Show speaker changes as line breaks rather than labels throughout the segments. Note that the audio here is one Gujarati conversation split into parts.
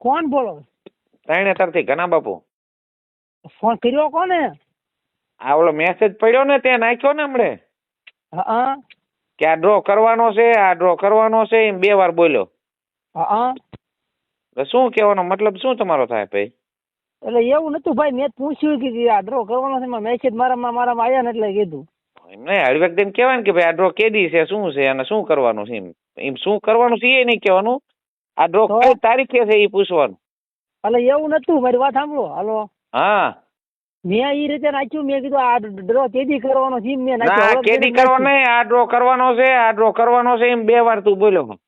કોણ બોલો?
ત્રણે તરથી ઘણા બાપુ.
ફોન કર્યો કોને?
આ ઓલો મેસેજ પડ્યો ને તે નાખ્યો ને હમણે?
હા
કે આ ડ્રો કરવાનો છે આ ડ્રો કરવાનો છે એમ બે વાર બોલ્યો.
હા
તો શું કહેવાનો મતલબ શું તમારો થાય ભાઈ?
એટલે એવું નતું ભાઈ મેં પૂછ્યું કે આ ડ્રો કરવાનો છે મેસેજ મારામાં મારામાં આવ્યા ને એટલે કીધું.
એમને હળવેક દઈને કહેવાય ને કે ભાઈ આ ડ્રો કેદી છે શું છે અને શું કરવાનું છે એમ? એમ શું કરવાનું છે એ નહીં કહેવાનું. આ ડ્રો? કઈ તારીખે છે એ પૂછવાનું?
એટલે એવું નતું મારી વાત સાંભળો હાલો.
હા.
મેં એ રીતે નાખ્યું મેં કીધું આ ડ્રો કેદી કરવાનો છે મેં નાખ્યું
કેદી કરવાનો નહીં આ ડ્રો કરવાનો છે આ ડ્રો કરવાનો છે એમ બે વાર તું બોલ્યો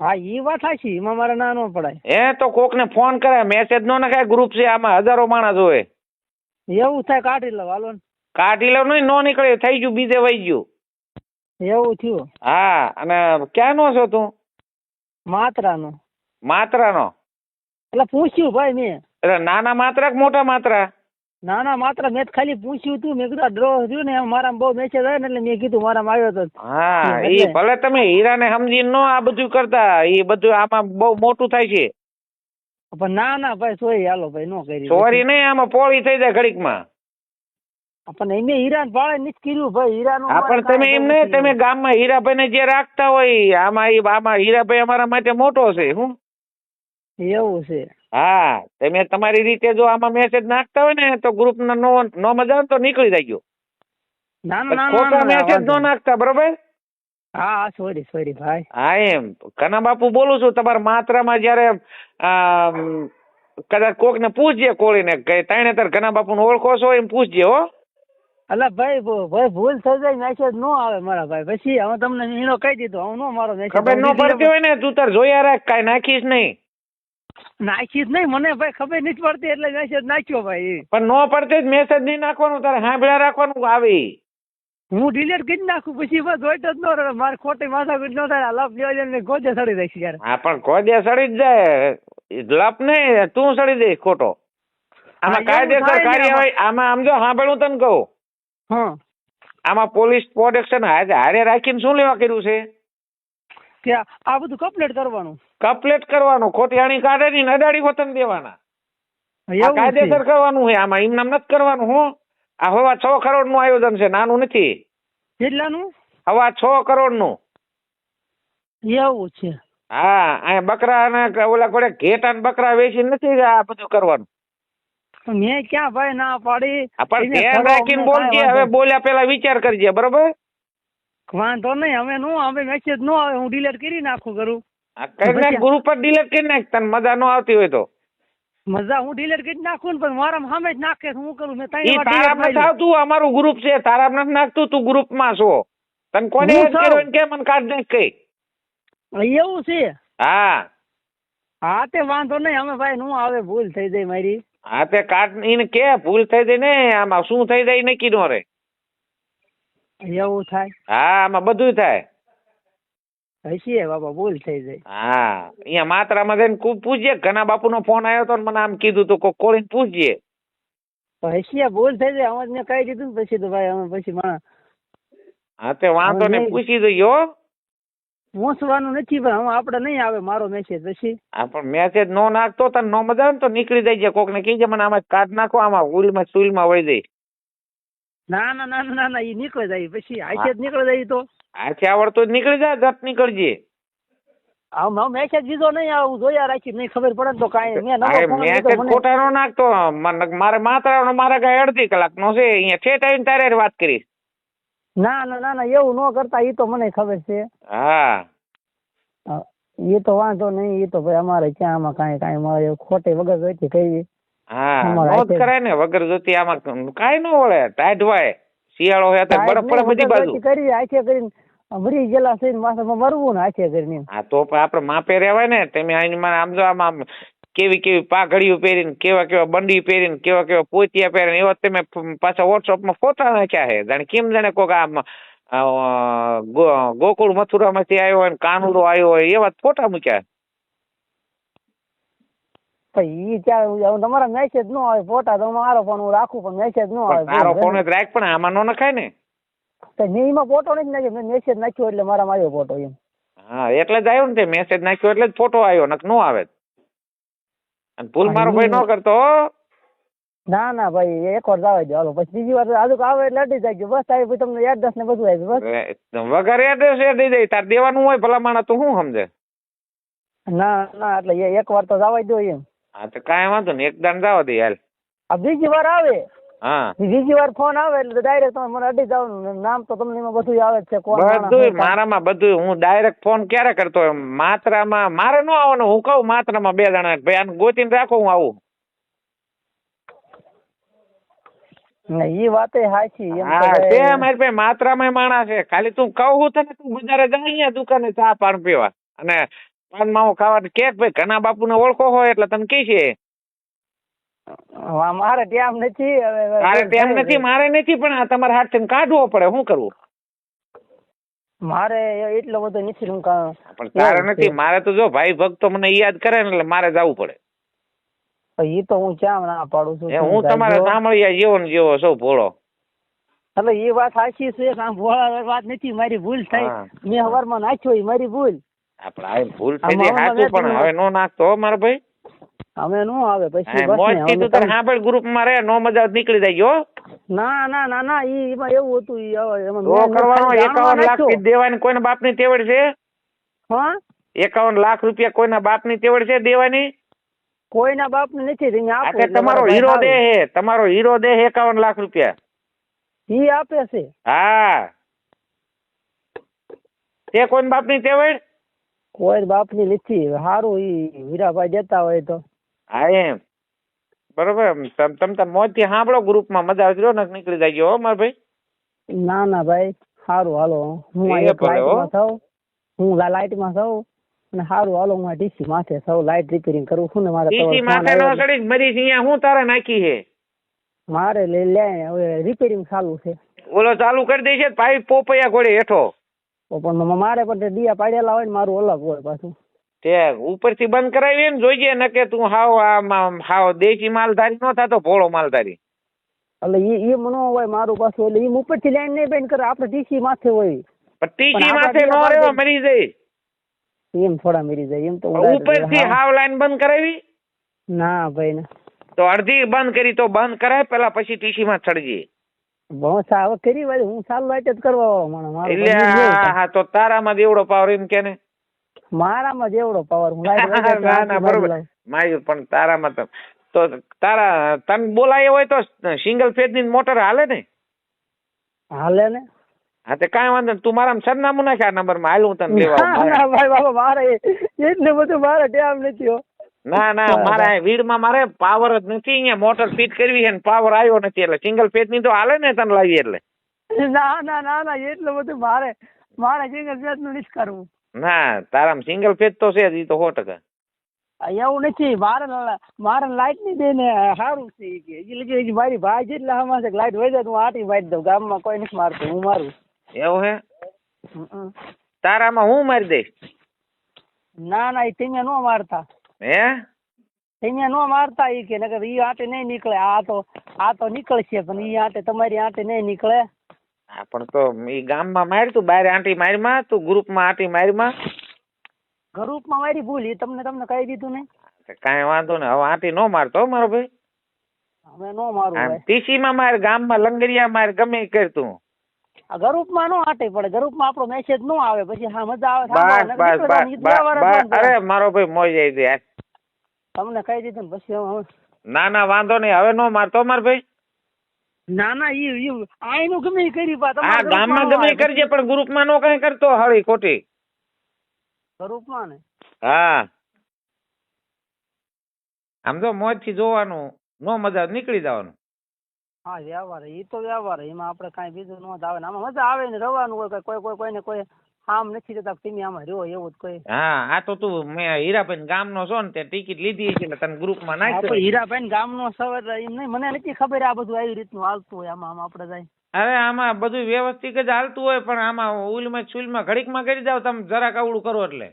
હા એ વાત સાચી એમાં મારે ના ન પડાય.
એ તો કોકને ફોન કરે મેસેજ નો નખાય ગ્રુપ છે આમાં હજારો માણસ હોય.
એવું થાય કાઢી લો હાલો.
કાઢી લો નહીં નો નીકળે થઈ ગયું બીજે વહી ગયું.
એવું થયું.
હા અને ક્યાં નો છો તું?
માત્રાનો.
માત્રાનો?
એટલે પૂછ્યું ભાઈ મેં.
એટલે નાના માત્રા કે મોટા માત્રા?
ના ના માત્ર મેં ખાલી પૂછ્યું તું. મેં કીધું ડ્રો થયું ને મારા બહુ મેસેજ આવ્યો ને એટલે મેં કીધું મારા આવ્યો તો.
હા એ ભલે તમે હીરાને સમજી નો આ બધું કરતા એ બધું આમાં બહુ મોટું થાય છે.
પણ ના ના ભાઈ સોરી હાલો ભાઈ નો કરી.
સોરી નહીં આમાં પોળી થઈ જાય ઘડીકમાં.
પણ એને હીરાન ભાળે નથી કર્યું ભાઈ હીરાનું
હા પણ તમે એમ નહીં તમે ગામમાં હીરાભાઈને જે રાખતા હોય આમાં આમાં હીરાભાઈ અમારા માટે મોટો છે હું?
એવું છે.
હા તમે તમારી રીતે જો આમાં મેસેજ નાખતા હોય ને તો ગ્રુપ નો નો મજા તો નીકળી જાય
ના ના ના,
ખોટા
ના ના,
મેસેજ નો નાખતા બરોબર?
હા સોરી સોરી ભાઈ.
હા એમ. કના બાપુ બોલું છું તમારા માત્રામાં જયારે કદાચ કોક ને પૂછજે કોળીને કે તાણે તાર ઘના બાપુ ઓળખો છો એમ પૂછજે હો.
અલા ભાઈ ભાઈ ભૂલ થઈ જાય મેસેજ નો આવે મારા ભાઈ. પછી હવે તમને હીરો કહી દીધો હું નો મારો મેસેજ
ખબર નો પડતી હોય ને તું તાર જોયા રાખ કાઈ નાખીશ નહીં.
નાખીશ નહીં મને ભાઈ ખબર નથી પડતી એટલે મેસેજ નાખ્યો ભાઈ.
પણ નો પડતી જ મેસેજ નહીં નાખવાનું તારે સાંભળ્યા રાખવાનું આવી.
હું ડિલીટ કરી નાખું પછી બસ જોઈતો જ નો રહે. મારે ખોટી માથાકૂટ ન થાય લપ લેવા ને ગોજે સડી દઈશ યાર
હા પણ ગોજે સડી જ જાય. લપ નહીં તું સડી દઈશ ખોટો. આમાં
હા,
કાયદેસર કાર્યવાહી આમાં. આમ જો સાંભળ હું તને કહું.
હા.
આમાં પોલીસ પ્રોટેક્શન હારે રાખીને શું લેવા કર્યું છે?
કે આ બધું કમ્પ્લેટ કરવાનું.
કમ્પ્લેટ કરવાનું. ખોટી આણી કાઢે ની નડાડી વતન દેવાના. આ કાયદેસર કરવાનું છે આમાં એમ નામ નથી કરવાનું હું. આ હવા છ કરોડનું આયોજન છે નાનું નથી.
કેટલાનું
હવા છ કરોડનું
એવું છે.
હા આ બકરા અને ઓલા કોડે ઘેટા ને બકરા વેચીને નથી આ બધું કરવાનું.
મેં ક્યાં ભાઈ ના પાડી?
પણ ધ્યાન રાખીને બોલજે હવે બોલ્યા પેલા વિચાર કરજે બરોબર?
વાંધો નહીં હવે નો હવે મેસેજ નો આવે હું ડિલીટ કરી નાખું કરું
કરી નાખ ગ્રુપ પર ડિલીટ કરી નાખ તને મજા નો આવતી હોય તો.
મજા હું ડિલીટ કરી નાખું ને પણ મારા સામે જ નાખે હું કરું? મેં તઈ
તારા નથી આવતું અમારું ગ્રુપ છે તારા નથી નાખતું તું ગ્રુપમાં છો. તને કોને કર્યો કે મને કાઢ નાખ કઈ?
એવું છે?
હા.
હા તે વાંધો નહીં અમે ભાઈ નું આવે ભૂલ થઈ જાય મારી.
હા તે કાઢ એને કે ભૂલ થઈ જાય ને આમાં શું થઈ જાય નક્કી નો રે
એવું થાય?
હા આમાં બધું થાય.
હસીએ બાપા ભૂલ થઈ જાય.
હા અહીંયા માત્રામાં જઈને ખૂબ પૂછજે. ઘણા બાપુનો ફોન આવ્યો તો મને આમ કીધું તું કોક કોળીને પૂછજે.
તો હસીએ ભૂલ થઈ જાય અમે મેં કહી દીધું પછી તો ભાઈ અમે પછી માણસ
હા તે વાંધો
ને.
પૂછી દઈએ હો
પહોંચવાનું નથી પણ હું આપણે નહીં આવે મારો મેસેજ પછી.
આ પણ મેસેજ નો નાખતો તને નો મજા આવે ને તો નીકળી જાય કોક ને કહીજે મને આમાં કાઢ નાખો આમાં ઉલમાં સુલમાં વળી જાય
ના ના ના ના, ના એ નીકળી જાય. પછી આઈસે જ નીકળી જાય તો.
હાથે આવડતો નીકળી જાય જટ નીકળજે.
આમ આમ મેસેજ દીધો નહીં આવું જોયા રાખી નહીં ખબર પડે તો કાંઈ મેં નવો
મેસેજ
મને.
ખોટા નો નાખતો. મારે માત્રાનો મારે ગાય અડધી કલાક નો છે અહીંયા ઠેઠ આવીને તારે વાત કરીશ.
ના ના ના ના એવું ન કરતા એ તો મને ખબર છે.
હા.
હા, એ તો વાંધો નહીં એ તો ભાઈ અમારે ક્યાં આમાં કાંઈ કાંઈ મારે ખોટે વગર જોઈતી કઈ
હા
અમારે
નો જ
હાથે-
કરાય ને વગર જોતી આમાં કાંઈ ન વળે હોય શિયાળો હોય તો બરફ પડે બધી બાજુ.
કરી આખે કરીને મરી ગયેલા થઈને માથામાં મરવું ને આખે કરીને.
હા તો પણ આપણે માપે રહેવાય ને તમે આઈને આમ જો આમ કેવી કેવી પાઘડીઓ પહેરીને કેવા કેવા બંડી પહેરીને કેવા કેવા પોતિયા પહેરીને એવા તમે પાછા વોટ્સઅપમાં ફોટા નાખ્યા છે. જાણે કેમ જાણે કોક આમ ગોકુળ મથુરામાંથી આવ્યો હોય કાનુડો આવ્યો હોય એવા ફોટા મૂક્યા
ઈ હવે તમારા મેસેજ નો આવે ફોટા તો મારો ફોન હું રાખું પણ મેસેજ નો આવે.
મારો ફોન જ રાખ પણ આમાં નો નખાય ને.
તો મેં એમાં ફોટો નથી નાખ્યો મેં મેસેજ નાખ્યો એટલે મારામાં આવ્યો ફોટો એમ.
હા એટલે જ આવ્યો ને તે મેસેજ નાખ્યો એટલે જ ફોટો આવ્યો નક નો આવે. અને ભૂલ મારો ભાઈ ન કરતો
ના ના ભાઈ એક વાર જવા દો હાલો. પછી બીજી વાર આજુ આવે એટલે અડી જાય બસ આવી પછી તમને એડ્રેસ ને બધું આવી બસ.
વગર એડ્રેસ એ દઈ દે તાર દેવાનું હોય ભલા માણા તું શું સમજે?
ના ના એટલે એક વાર તો જવા દો એમ.
હા તો કાંઈ વાંધો નહીં એક દાન જવા દે હાલ.
આ બીજી વાર આવે.
હા.
બીજી વાર ફોન આવે એટલે ડાયરેક્ટ તમે મને અડી જવાનું નામ તો તમને એમાં બધું આવે છે કોણ
બધું મારામાં બધું હું ડાયરેક્ટ ફોન ક્યારે કરતો? માત્રામાં મારે ન આવવાનું. હું કહું માત્રામાં બે જણા. ભાઈ આને ગોતીને રાખો હું આવું.
ઈ વાતે સાચી તો
મારી પાસે માત્રામાં માણસ છે. ખાલી તું કહું તને તું બજારે જા અહીંયા દુકાને ચા પાન પીવા. અને પાન માવો ખાવા કે ભાઈ ઘણા બાપુને ઓળખો હોય એટલે તને કહી છે
મારે ટેમ નથી હવે
મારે તેમ નથી મારે નથી પણ આ તમારે હાથથી કાઢવો પડે શું કરવું
મારે એટલો બધો નથી હું
પણ તારે નથી મારે તો જો ભાઈ ભક્તો મને યાદ કરે ને એટલે મારે જવું પડે.
એ તો હું ક્યાં ના પાડું છું
હું તમારા સાંભળ્યા જેવો ને જેવો સૌ ભોળો.
એટલે એ વાત સાચી છે ભોળા વાત નથી મારી ભૂલ થઈ
હા.
મેં હવારમાં નાખ્યો એ મારી ભૂલ.
આપણે ભૂલ થઈ સાચું પણ હવે નો નાખતો મારો ભાઈ.
અમે નો આવે પછી
હા,
બસ
મોજ
ને,
થી
અમે
તું તારે સાંભળ ગ્રુપમાં રહે નો મજા નીકળી જાય ગયો
ના ના ના ના ઈ એમાં એવું હતું ઈ એમાં નો
કરવાનો
નથી
એકાવન લાખ
નાખ્યો.
થી દેવાની કોઈના બાપની તેવડ છે?
હા?
એકાવન લાખ રૂપિયા કોઈના બાપની તેવડ છે દેવાની?
કોઈના બાપ નથી
રીંગ
આપો
કે તમારો હીરો દે હે તમારો હીરો દે હે એકાવન લાખ રૂપિયા.
ઈ આપે છે.
હા. તે કોઈના બાપની તેવડ?
કોઈ બાપની નથી સારું ઈ વીરાભાઈ દેતા હોય તો.
હા એમ. બરોબર તમ તમ તાર મોજથી સાંભળો ગ્રુપમાં મજા આવતી રહો ને નીકળી જાય ગયો મારા ભાઈ.
ના ના ભાઈ. સારું હાલો. હું. લાઇટમાં થઉં. હું લાઇટમાં થઉં. અને સારું હાલો હું ડીસી માથે થઉં લાઇટ રિપેરિંગ કરું છું ને મારે ડીસી
માથે નો. ચડી મરી અહીંયા હું તારે નાખી છે?
મારે લે લે હવે રિપેરિંગ ચાલુ છે.
ઓલો ચાલુ કરી દે છે ભાઈ પોપૈયા ઘોડે હેઠો.
પણ મારે પણ દિયા પાડેલા હોય ને મારું અલગ હોય પાછું.
તે ઉપરથી બંધ કરાવી ને જોઈએ ને કે તું હાવ આમ હાવ દેશી માલધારી નો થતો ભોળો માલધારી.
એટલે ઈ એ મનો હોય મારું પાછું એટલે એમ ઉપરથી લાઈન નહીં બેન કરે આપણે ટીસી માથે હોય.
પણ ટીસી માથે નો રહેવા મરી જાય.
એમ થોડા મરી જાય એમ તો
ઉપરથી હાવ લાઈન બંધ કરાવી?
ના ભાઈ ના.
તો અડધી બંધ કરી તો બંધ કરાય પેલા પછી ટીસી માં ચડજી.
બહુ સાવ કરી વાળી હું સાલ લાઈટ જ કરવા મારો
એટલે હા તો તારામાં દેવડો પાવર એમ કે ને.
મારામાં જેવડો પાવર હું લાઈટ વગર તો
ના ના બરોબર. માયું પણ તારામાં તો તો તારા તને બોલાય હોય તો સિંગલ ફેઝની મોટર હાલે ને?
હાલે ને?
હા તે કાંઈ વાંધો તું મારા સરનામું નાખે આ નંબરમાં હાલ હું તને લેવા
ભાઈ બાબા મારે એટલે બધું મારે ટેમ નથી.
ના ના. મારે વીડમાં મારે પાવર જ નથી. અહીંયા મોટર ફિટ કરવી છે પાવર આવ્યો નથી એટલે સિંગલ ફેઝની તો હાલે ને તને લાવી એટલે.
ના ના ના ના એટલું બધું મારે મારે સિંગલ ફેસનું નથી કરવું.
ના તારામાં સિંગલ ફેજ તો છે જ એ તો સો ટકા.
એવું નથી મારે મારે લાઈટની દે ને સારું છે કે. એટલે મારી ભાઈ જેટલા હમણાં છે લાઈટ વહી જાય તો હું આટી મારી દઉં ગામમાં કોઈ નથી મારતું હું મારું.
એવું હે. તારામાં હું મારી દઈશ?
ના ના એ તમે નો મારતા.
હે?
તમે નો મારતા એ કે નકર ઈ આટે નહીં નીકળે. આ તો આ તો નીકળશે પણ ઈ આટે તમારી આટે નહીં નીકળે.
હા પણ તો ઈ ગામમાં માર્યું તું બારે આંટી મારીમાં તું ગ્રુપમાં આંટી મારીમાં
ગ્રુપમાં મારી ભૂલ ઈ તમને તમને કહી દીધું ને?
કાંઈ વાંધો ને હવે આંટી નો મારતો મારો ભાઈ.
હવે નો મારું
આમ માં માર ગામમાં લંગરિયા માર ગમે કર તું.
આ ગ્રુપમાં નો આટે પડે ગ્રુપમાં આપણો મેસેજ નો આવે પછી હા મજા આવે
બસ બસ બસ અરે મારો ભાઈ મોજ આવી જાય
તમને કહી દીધું ને પછી
ના ના વાંધો નહીં હવે નો મારતો માર ભાઈ.
ના ના ઈ ઈ આઈનું ગમે ઈ કરી પા
હા ગામમાં ગમે ઈ કરજે પણ ગ્રુપમાં નો કઈ કરતો હળી ખોટી.
ગ્રુપમાં ને?
હા. આમ તો મોજથી જોવાનું નો મજા નીકળી જવાનું.
હા વ્યવહાર ઈ તો વ્યવહાર એમાં આપણે કાંઈ બીજું નો જ આવે ને આમાં મજા આવે ને રવાનું હોય કોઈ કોઈ કોઈને કોઈ આમ નથી દેતા તમે આમાં એવું જ કોઈ.
હા આ તો તું મેં હીરાભાઈ ગામનો છો ને તે ટિકિટ લીધી છે એટલે તને ગ્રુપમાં નાખ્યો
હીરાભાઈ ગામનો સવાર એમ નહીં મને નથી ખબર આ બધું આવી રીતનું હાલતું હોય આમાં આમ આપણે જાય.
અરે આમાં બધું વ્યવસ્થિત જ હાલતું હોય પણ આમાં ઉલમાં ચુલમાં ઘડીકમાં કરી જાવ તમે જરાક આવડું કરો એટલે.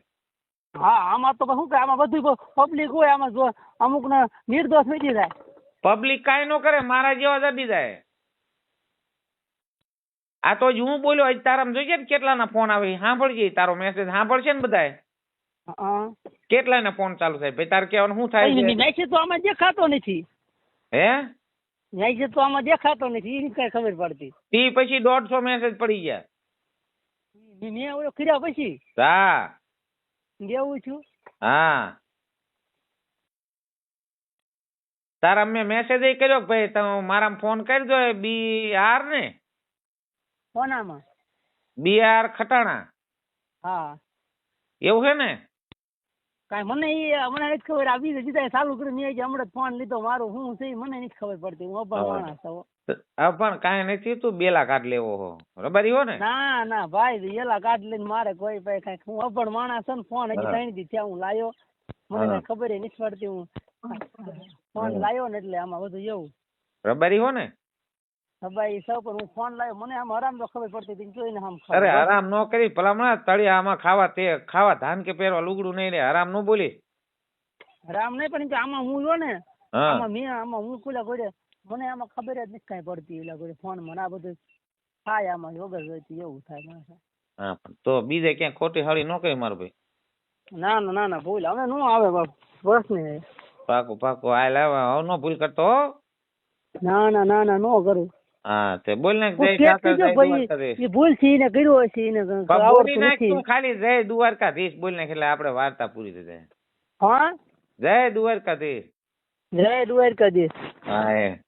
હા આમાં તો શું કે આમાં બધું પબ્લિક હોય આમાં જો અમુક ને નિર્દોષ મીટી જાય.
પબ્લિક કાંઈ ન કરે મારા જેવા અડી જાય. આ તો જ હું બોલ્યો આજ તારા જોઈએ ને કેટલાના ફોન આવે સાંભળજે તારો મેસેજ સાંભળશે ને બધાય. કેટલાને ફોન ચાલુ થાય? ભાઈ તારે કહેવાનું શું થાય છે?
તો આમાં દેખાતો નથી.
હે?
મેસેજ તો આમાં દેખાતો નથી એની કઈ ખબર પડતી.
તી પછી દોઢસો મેસેજ પડી ગયા.
મેં ઓલો કર્યા પછી?
હા.
દેવું છું?
હા. તારા મેં મેસેજ એ કર્યો કે ભાઈ તમે મારા ફોન કરજો બી આર ને
કોનામાં
બી આર ખટાણા.
હા.
એવું છે ને?
કાઈ મને ઈ મને નથી ખબર આ બીજે બીજા ચાલુ કર્યું મેં હમણાં ફોન લીધો મારો હું છે મને નથી ખબર પડતી હું અભણ માણસ છું.
પણ કાંઈ નથી તું બેલા કાઢ લેવો હો. રબારી હો ને?
ના ના ભાઈ એલા કાઢ લઈને મારે કોઈ ભાઈ કઈ હું અભણ માણસ છું ને ફોન હજી. ત્રણ દી થયા હું લાયો. મને ખબર નથી પડતી હું ફોન લાયો ને એટલે આમાં બધું એવું.
રબારી હો ને?
ભાઈ સૌ પણ હું ફોન લાવ્યો મને આમ આરામ તો ખબર પડતી હતી જોઈને આમ
અરે આરામ ન કરી ભલામણા તળિયામાં ખાવા તે ખાવા ધાન કે પહેરવા લુગડું નહીં રે આરામ ન બોલી.
રામ નહીં પણ આમાં હું જો ને આમાં મેં આમાં હું પેલા ગોળે મને આમાં ખબર જ નથી કાંઈ પડતી એલા ગોળે ફોન મને આ બધું થાય આમાં વગર જોઈતી એવું થાય મારે
હા પણ તો બીજે ક્યાંય ખોટી હળી ન કરી મારું ભાઈ.
ના ના ના ના ભૂલ હવે નો આવે બાપ બસ ને
પાકું પાકું આ લાવ હવે ન ભૂલ કરતો
ના ના ના ના નો કરું.
હા તે બોલ ને જય ઠાકર જય દ્વારકાધીશ.
એ ભૂલ છે ને કર્યું હશે
બોલી
આવડતું
નાખ
નથી.
તું ખાલી જય દ્વારકાધીશ બોલ ને એટલે આપણે વાર્તા પૂરી થઈ જાય.
હા?
જય દ્વારકાધીશ.
જય દ્વારકાધીશ.
હા એ.